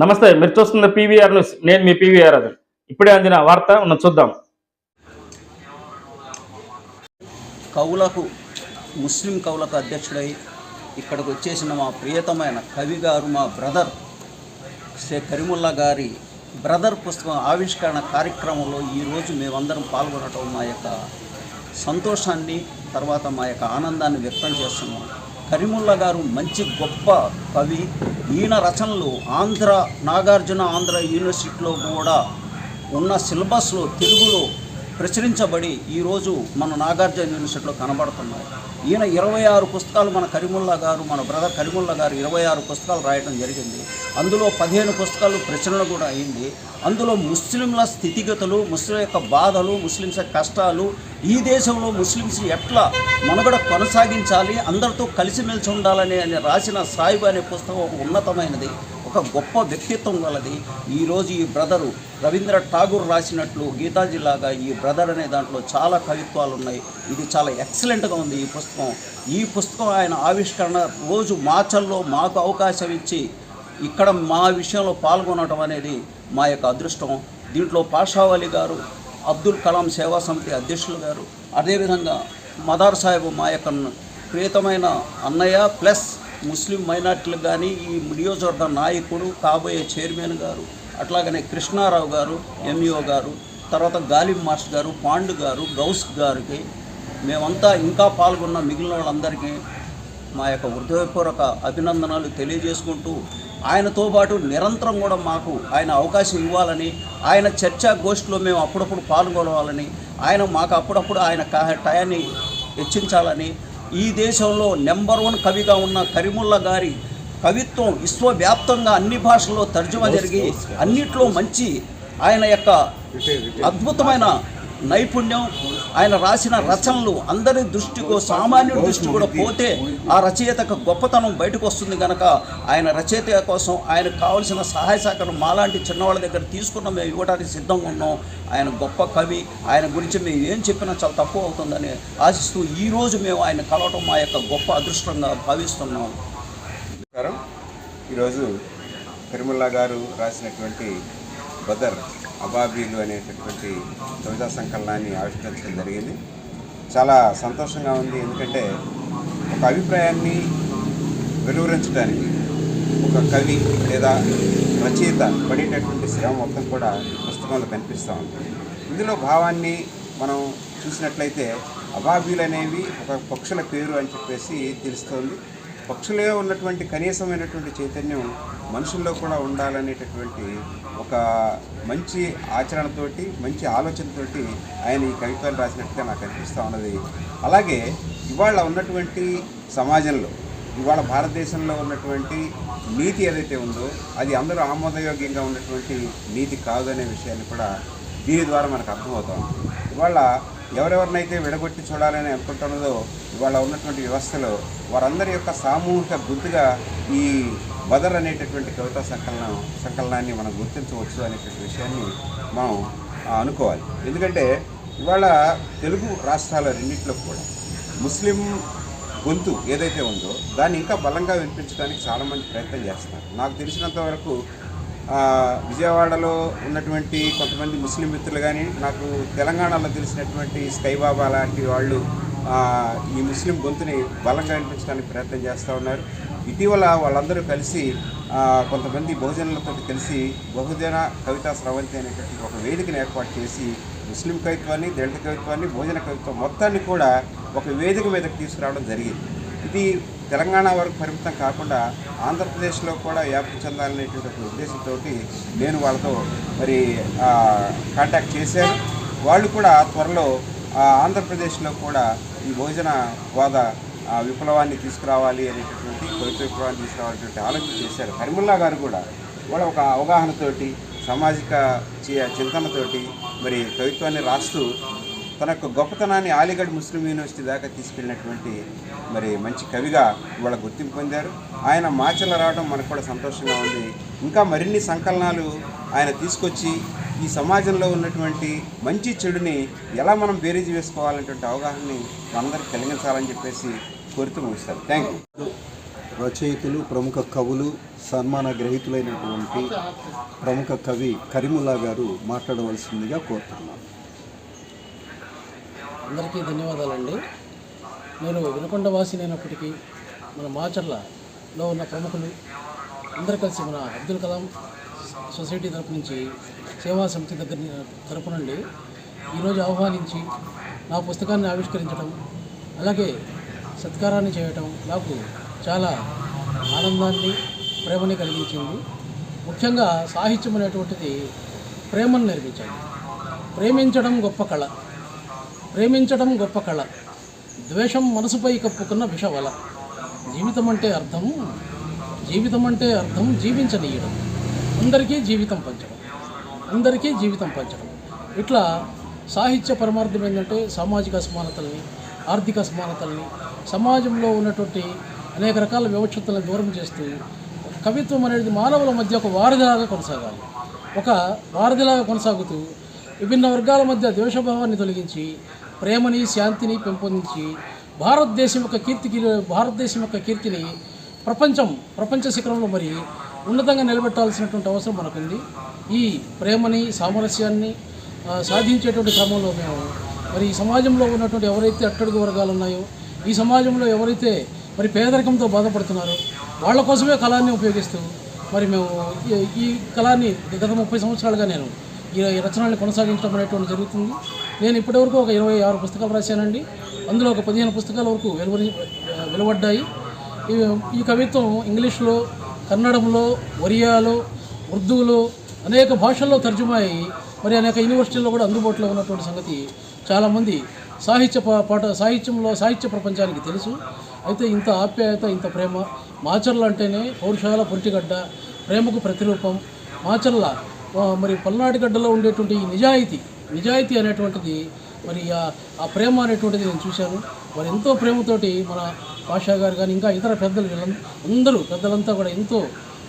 నమస్తే మీరు చూస్తున్న పీవీఆర్ న్యూస్. నేను మీ పీవీఆర్ అది ఇప్పుడే అందిన వార్త ఉన్న చూద్దాం. కవులకు ముస్లిం కవులకు అధ్యక్షుడై ఇక్కడికి వచ్చేసిన మా ప్రియతమైన కవి గారు మా బ్రదర్ శ్రీ కరీముల్లా గారి బ్రదర్ పుస్తకం ఆవిష్కరణ కార్యక్రమంలో ఈరోజు మేమందరం పాల్గొనటం మా యొక్క సంతోషాన్ని తర్వాత మా యొక్క ఆనందాన్ని వ్యక్తం చేస్తున్నాం. కరీముల్లా గారు మంచి గొప్ప కవి. ఈయన రచనలు ఆంధ్ర నాగార్జున ఆంధ్ర యూనివర్సిటీలో కూడా ఉన్న సిలబస్లో తెలుగులో ప్రచురించబడి ఈరోజు మన నాగార్జున యూనివర్సిటీలో కనబడుతున్నాయి. ఈయన ఇరవై ఆరు పుస్తకాలు మన కరిముల్లా గారు మన బ్రదర్ కరిముల్లా గారు ఇరవై ఆరు పుస్తకాలు రాయడం జరిగింది. అందులో పదిహేను పుస్తకాలు ప్రచురణ కూడా అయింది. అందులో ముస్లింల స్థితిగతులు ముస్లిం యొక్క బాధలు ముస్లింస్ యొక్క కష్టాలు ఈ దేశంలో ముస్లిమ్స్ ఎట్లా మనుగడ కొనసాగించాలి అందరితో కలిసిమెలిసి ఉండాలని అని రాసిన సాయిబు అనే పుస్తకం ఒక ఉన్నతమైనది ఒక గొప్ప వ్యక్తిత్వం గలది. ఈరోజు ఈ బ్రదరు రవీంద్ర ఠాగూర్ రాసినట్లు గీతాజీలాగా ఈ బ్రదర్ అనే దాంట్లో చాలా కవిత్వాలు ఉన్నాయి. ఇది చాలా ఎక్సలెంట్గా ఉంది ఈ పుస్తకం. ఈ పుస్తకం ఆయన ఆవిష్కరణ రోజు మాచల్లో మాకు అవకాశం ఇచ్చి ఇక్కడ మా విషయంలో పాల్గొనడం అనేది మా యొక్క అదృష్టం. దీంట్లో పాషావళి గారు అబ్దుల్ కలాం సేవా సమితి అధ్యక్షులు గారు అదేవిధంగా మదార్ సాహెబ్ మా యొక్క ప్రియతమైన అన్నయ్య ప్లస్ ముస్లిం మైనార్టీలకు కానీ ఈ నియోజకవర్గ నాయకుడు కాబోయే చైర్మన్ గారు అట్లాగనే కృష్ణారావు గారు ఎంఈఓ గారు తర్వాత గాలిం మాస్టర్ గారు పాండు గారు గౌస్ గారికి మేమంతా ఇంకా పాల్గొన్న మిగిలిన వాళ్ళందరికీ మా యొక్క హృదయపూర్వక అభినందనలు తెలియజేసుకుంటూ ఆయనతో పాటు నిరంతరం కూడా మాకు ఆయన అవకాశం ఇవ్వాలని ఆయన చర్చా గోష్ఠిలో మేము అప్పుడప్పుడు పాల్గొనవాలని ఆయన మాకు అప్పుడప్పుడు ఆయన టయాన్ని హెచ్చించాలని ఈ దేశంలో నెంబర్ వన్ కవిగా ఉన్న కరిముల్లా గారి కవిత్వం విశ్వవ్యాప్తంగా అన్ని భాషల్లో తర్జుమా జరిగి అన్నిట్లో మంచి ఆయన యొక్క అద్భుతమైన నైపుణ్యం ఆయన రాసిన రచనలు అందరి దృష్టికో సామాన్యుడి దృష్టి కూడా పోతే ఆ రచయితకు గొప్పతనం బయటకు వస్తుంది కనుక ఆయన రచయిత కోసం ఆయనకు కావలసిన సహాయ సహకారం మాలాంటి చిన్నవాళ్ళ దగ్గర తీసుకున్న మేము ఇవ్వడానికి సిద్ధంగా ఉన్నాం. ఆయన గొప్ప కవి ఆయన గురించి మేము ఏం చెప్పినా చాలా తక్కువ అవుతుందని ఆశిస్తూ ఈరోజు మేము ఆయన కలవటం మా యొక్క గొప్ప అదృష్టంగా భావిస్తున్నాం. ఈరోజు తిరుమల గారు రాసినటువంటి బదర్ అబాబీలు అనేటటువంటి కవితా సంకలనాన్ని ఆవిష్కరించడం జరిగింది. చాలా సంతోషంగా ఉంది. ఎందుకంటే ఒక అభిప్రాయాన్ని వెలువరించడానికి ఒక కవి లేదా రచయిత పడేటటువంటి శ్రమ మొత్తం కూడా పుస్తకంలో కనిపిస్తూ ఉంది. ఇందులో భావాన్ని మనం చూసినట్లయితే అబాబీలు అనేవి ఒక పక్షుల పేరు అని చెప్పేసి తెలుస్తోంది. పక్షులే ఉన్నటువంటి కనీసమైనటువంటి చైతన్యం మనుషుల్లో కూడా ఉండాలనేటటువంటి ఒక మంచి ఆచరణతోటి మంచి ఆలోచనతోటి ఆయన ఈ కవిత్వాలు రాసినట్టుగా నాకు అనిపిస్తూ ఉన్నది. అలాగే ఇవాళ ఉన్నటువంటి సమాజంలో ఇవాళ భారతదేశంలో ఉన్నటువంటి నీతి ఏదైతే ఉందో అది అందరూ ఆమోదయోగ్యంగా ఉన్నటువంటి నీతి కాదు అనే విషయాన్ని కూడా దీని ద్వారా మనకు అర్థమవుతాం ఇవాళ ఎవరెవరినైతే విడగొట్టి చూడాలని అనుకుంటున్నదో ఇవాళ ఉన్నటువంటి వ్యవస్థలో వారందరి యొక్క సామూహిక గుర్తుగా ఈ బదర్ అనేటటువంటి కవితా సంకలనం సంకలనాన్ని మనం గుర్తించవచ్చు అనేటువంటి విషయాన్ని మనం అనుకోవాలి. ఎందుకంటే ఇవాళ తెలుగు రాష్ట్రాల రెండింటిలో కూడా ముస్లిం గొంతు ఏదైతే ఉందో దాన్ని ఇంకా బలంగా వినిపించడానికి చాలామంది ప్రయత్నం చేస్తున్నారు. నాకు తెలిసినంత వరకు విజయవాడలో ఉన్నటువంటి కొంతమంది ముస్లిం మిత్రులు కానీ నాకు తెలంగాణలో తెలిసినటువంటి స్కైబాబా లాంటి వాళ్ళు ఈ ముస్లిం గొంతుని బలంగా వినిపించడానికి ప్రయత్నం చేస్తూ ఉన్నారు. ఇటీవల వాళ్ళందరూ కలిసి కొంతమంది బహుజనులతో కలిసి బహుజన కవితా స్రవంతి అనేటువంటి ఒక వేదికను ఏర్పాటు చేసి ముస్లిం కవిత్వాన్ని దళిత కవిత్వాన్ని భోజన కవిత్వం మొత్తాన్ని కూడా ఒక వేదిక మీదకి తీసుకురావడం జరిగింది. ఇది తెలంగాణ వరకు పరిమితం కాకుండా ఆంధ్రప్రదేశ్లో కూడా వ్యాప్తి చెందాలనేటువంటి ఒక ఉద్దేశంతో నేను వాళ్ళతో మరి కాంటాక్ట్ చేశాను. వాళ్ళు కూడా త్వరలో ఆంధ్రప్రదేశ్లో కూడా ఈ భోజన వాద విప్లవాన్ని తీసుకురావాలి అనేటటువంటి ద్వైత విప్లవాన్ని తీసుకురావాలనేటువంటి ఆలోచన చేశారు. కరిముల్లా గారు కూడా వాళ్ళ ఒక అవగాహనతోటి సామాజిక చింతనతోటి మరి కవిత్వాన్ని రాస్తూ తన యొక్క గొప్పతనాన్ని అలీగఢ్ ముస్లిం యూనివర్సిటీ దాకా తీసుకెళ్ళినటువంటి మరి మంచి కవిగా ఇవాళ గుర్తింపు పొందారు. ఆయన మాచల రావడం మనకు కూడా సంతోషంగా ఉంది. ఇంకా మరిన్ని సంకలనాలు ఆయన తీసుకొచ్చి ఈ సమాజంలో ఉన్నటువంటి మంచి చెడుని ఎలా మనం బేరీజ్ వేసుకోవాలనేటువంటి అవగాహనని మనందరికి కలిగించాలని చెప్పేసి కోరుతూ ముగిస్తారు థ్యాంక్ యూ రచయితలు ప్రముఖ కవులు సన్మాన గ్రహీతులైనటువంటి ప్రముఖ కవి కరీముల్లా గారు మాట్లాడవలసిందిగా కోరుతున్నాను. అందరికీ ధన్యవాదాలండి. నేను వెనుకొండ వాసినైనప్పటికీ మన మాచర్లలో ఉన్న ప్రముఖులు అందరు కలిసి మన అబ్దుల్ కలాం సొసైటీ తరపు నుంచి సేవా సమితి దగ్గర తరపు నుండి ఈరోజు ఆహ్వానించి నా పుస్తకాన్ని ఆవిష్కరించడం అలాగే సత్కారాన్ని చేయటం నాకు చాలా ఆనందాన్ని ప్రేమని కలిగించింది. ముఖ్యంగా సాహిత్యం అనేటువంటిది ప్రేమను నేర్పించాలి ప్రేమించడం గొప్ప కళ. ప్రేమించడం గొప్ప కళ. ద్వేషం మనసుపై కప్పుకున్న విషవల. జీవితం అంటే అర్థం జీవితం అంటే అర్థం జీవించనీయడం. అందరికీ జీవితం పంచడం. అందరికీ జీవితం పంచడం. ఇట్లా సాహిత్య పరమార్థం ఏంటంటే సామాజిక అసమానతల్ని ఆర్థిక అసమానతల్ని సమాజంలో ఉన్నటువంటి అనేక రకాల వివక్షతలను దూరం చేస్తూ కవిత్వం అనేది మానవుల మధ్య ఒక వారధిలాగా కొనసాగాలి. ఒక వారధిలాగా కొనసాగుతూ విభిన్న వర్గాల మధ్య ద్వేషభావాన్ని తొలగించి ప్రేమని శాంతిని పెంపొందించి భారతదేశం యొక్క కీర్తికి భారతదేశం యొక్క కీర్తిని ప్రపంచం ప్రపంచ శిఖరంలో మరి ఉన్నతంగా నిలబెట్టాల్సినటువంటి అవసరం మనకుంది. ఈ ప్రేమని సామరస్యాన్ని సాధించేటువంటి క్రమంలో మేము మరి ఈ సమాజంలో ఉన్నటువంటి ఎవరైతే అట్టడుగు వర్గాలు ఉన్నాయో ఈ సమాజంలో ఎవరైతే మరి పేదరికంతో బాధపడుతున్నారో వాళ్ళ కోసమే కళాన్ని ఉపయోగిస్తూ మరి మేము ఈ- ఈ కళాన్ని గత ముప్పై సంవత్సరాలుగా నేను ఈ రచనల్ని కొనసాగించడం అనేటువంటి జరుగుతుంది. నేను ఇప్పటివరకు ఒక ఇరవై ఆరు పుస్తకాలు రాశానండి. అందులో ఒక పదిహేను పుస్తకాల వరకు వెలువరి వెలువడ్డాయి. ఈ కవిత్వం ఇంగ్లీష్లో కన్నడంలో ఒరియాలో ఉర్దూలో అనేక భాషల్లో తర్జుమా అయ్యి మరి అనేక యూనివర్సిటీల్లో కూడా అందుబాటులో ఉన్నటువంటి సంగతి చాలామంది సాహిత్య పా- పాట సాహిత్యంలో సాహిత్య ప్రపంచానికి తెలుసు. అయితే ఇంత ఆప్యాయత ఇంత ప్రేమ మాచర్ల అంటేనే పౌరుషాల పొరిటిగడ్డ ప్రేమకు ప్రతిరూపం మాచర్ల మరి పల్నాటిగడ్డలో ఉండేటువంటి ఈ నిజాయితీ నిజాయితీ అనేటువంటిది మరి ఆ- ప్రేమ అనేటువంటిది నేను చూశాను. మరి ఎంతో ప్రేమతోటి మన పాషా గారు కానీ ఇంకా ఇతర పెద్దలు అందరూ పెద్దలంతా కూడా ఎంతో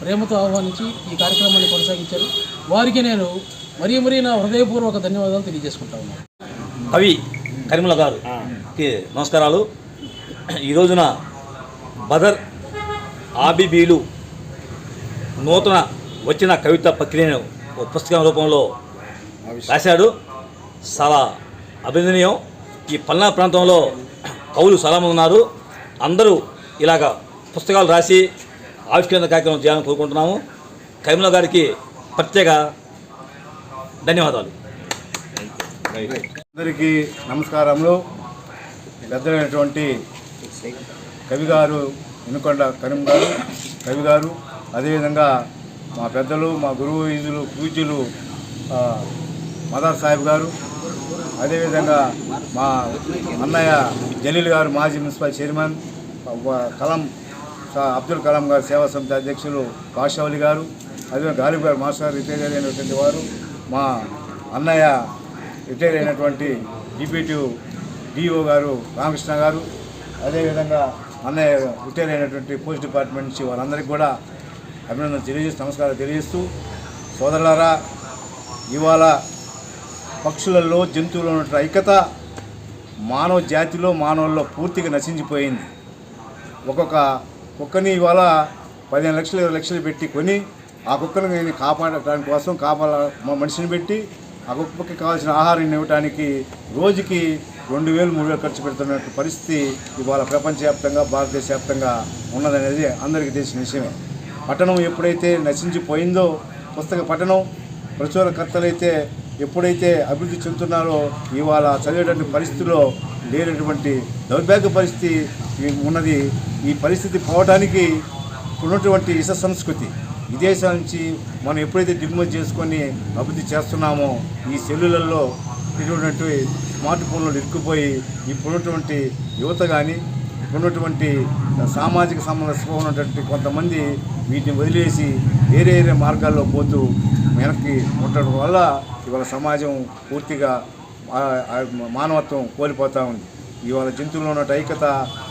ప్రేమతో ఆహ్వానించి ఈ కార్యక్రమాన్ని కొనసాగించారు. వారికి నేను మరీ మరీ నా హృదయపూర్వక ధన్యవాదాలు తెలియజేసుకుంటా ఉన్నాను. కవి కరిముల గారుకి నమస్కారాలు. ఈ రోజున బదర్ ఆబిబీలు నూతన వచ్చిన కవిత ప్రక్రియను ఒక పుస్తకం రూపంలో రాశాడు. చాలా అభినందనీయం. ఈ పల్నా ప్రాంతంలో కవులు చాలామంది ఉన్నారు. అందరూ ఇలాగ పుస్తకాలు రాసి ఆవిష్కరణ కార్యక్రమం చేయాలని కోరుకుంటున్నాము. కరీంనగర్ గారికి ప్రత్యేక ధన్యవాదాలు. అందరికీ నమస్కారములు. పెద్దలైనటువంటి కవి గారు వినుకొండ కరీం గారు కవి గారు అదేవిధంగా మా పెద్దలు మా గురువు ఈజులు పూజ్యులు మదర్ సాహెబ్ గారు అదేవిధంగా మా అన్నయ్య జలీల్ గారు మాజీ మున్సిపల్ చైర్మన్ కలాం అబ్దుల్ కలాం గారు సేవా సమితి అధ్యక్షులు బాషావలి గారు అదే గాలిబ్ గారు మాస్టర్ రిటైర్ అయినటువంటి వారు మా అన్నయ్య రిటైర్ అయినటువంటి డిప్యూటీ డిఓ గారు రామకృష్ణ గారు అదేవిధంగా అన్నయ్య రిటైర్ అయినటువంటి పోస్ట్ డిపార్ట్మెంట్ నుంచి వాళ్ళందరికీ కూడా అభినందన తెలియజేస్తూ నమస్కారం తెలియజేస్తూ సోదరులారా ఇవాళ పక్షులలో జంతువుల్లో ఉన్న ఐక్యత మానవ జాతిలో మానవుల్లో పూర్తిగా నశించిపోయింది. ఒక్కొక్క కుక్కని ఇవాళ పదిహేను లక్షలు ఇరవై లక్షలు పెట్టి కొని ఆ కుక్కను నేను కాపాడటానికి కోసం కాపాడ మనిషిని పెట్టి ఆ కుక్కకి కావాల్సిన ఆహారం ఇవ్వడానికి రోజుకి రెండు వేలు మూడు వేలు ఖర్చు పెడుతున్నట్టు పరిస్థితి ఇవాళ ప్రపంచవ్యాప్తంగా భారతదేశ వ్యాప్తంగా ఉన్నదనేది అందరికీ తెలిసిన విషయమే. పట్టణం ఎప్పుడైతే నశించిపోయిందో పుస్తక పట్టణం ప్రచురకర్తలైతే ఎప్పుడైతే అభివృద్ధి చెందుతున్నారో ఇవాళ చదివేటువంటి పరిస్థితుల్లో లేనటువంటి దౌర్భాగ్య పరిస్థితి ఉన్నది. ఈ పరిస్థితి పోవడానికి ఇప్పుడున్నటువంటి ఇస సంస్కృతి. విదేశాల నుంచి మనం ఎప్పుడైతే దిగుమతి చేసుకొని అభివృద్ధి చేస్తున్నామో ఈ సెల్లులలో ఇటువంటి స్మార్ట్ ఫోన్లో ఇరుక్కుపోయి ఇప్పుడున్నటువంటి యువత కానీ ఉన్నటువంటి సామాజిక సమస్య ఉన్నటువంటి కొంతమంది వీటిని వదిలేసి వేరే వేరే మార్గాల్లో పోతూ వెనక్కి ఉండటం వల్ల ఇవాళ సమాజం పూర్తిగా మానవత్వం కోల్పోతూ ఉంది. ఇవాళ జంతువులు ఉన్న ఐక్యత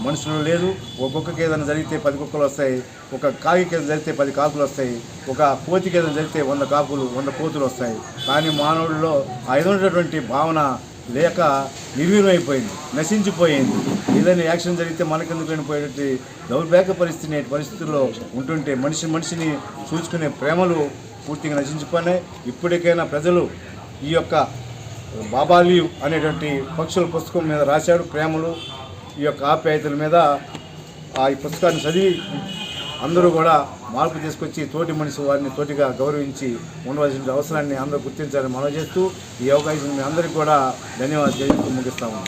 మనుషులు లేదు. ఒక కుక్కకి ఏదైనా జరిగితే పది కుక్కలు వస్తాయి. ఒక కాకికి ఏదైనా జరిగితే పది కాకులు వస్తాయి. ఒక కోతికి ఏదైనా జరిగితే వంద కాకులు వంద కోతులు వస్తాయి. కానీ మానవుడిలో ఆ ఎదురున్నటువంటి భావన లేక నిర్వీర్యమైపోయింది నశించిపోయింది. ఏదైనా యాక్షన్ జరిగితే మనకెందుకు పోయేటువంటి దౌర్భాగ్య పరిస్థితి పరిస్థితుల్లో ఉంటుంటే మనిషి మనిషిని చూసుకునే ప్రేమలు పూర్తిగా నశించిపోయినాయి. ఇప్పటికైనా ప్రజలు ఈ యొక్క బాబాలీవ్ అనేటువంటి పక్షుల పుస్తకం మీద రాశాడు ప్రేమలు. ఈ యొక్క ఆప్యాయతల మీద ఆ ఈ పుస్తకాన్ని చదివి అందరూ కూడా మార్పు తీసుకొచ్చి తోటి మనిషి వారిని తోటిగా గౌరవించి ఉండవలసిన అవసరాన్ని అందరూ గుర్తించాలని మనం చేస్తూ ఈ అవకాశం మీ అందరికీ కూడా ధన్యవాదాలు. ముగిస్తాము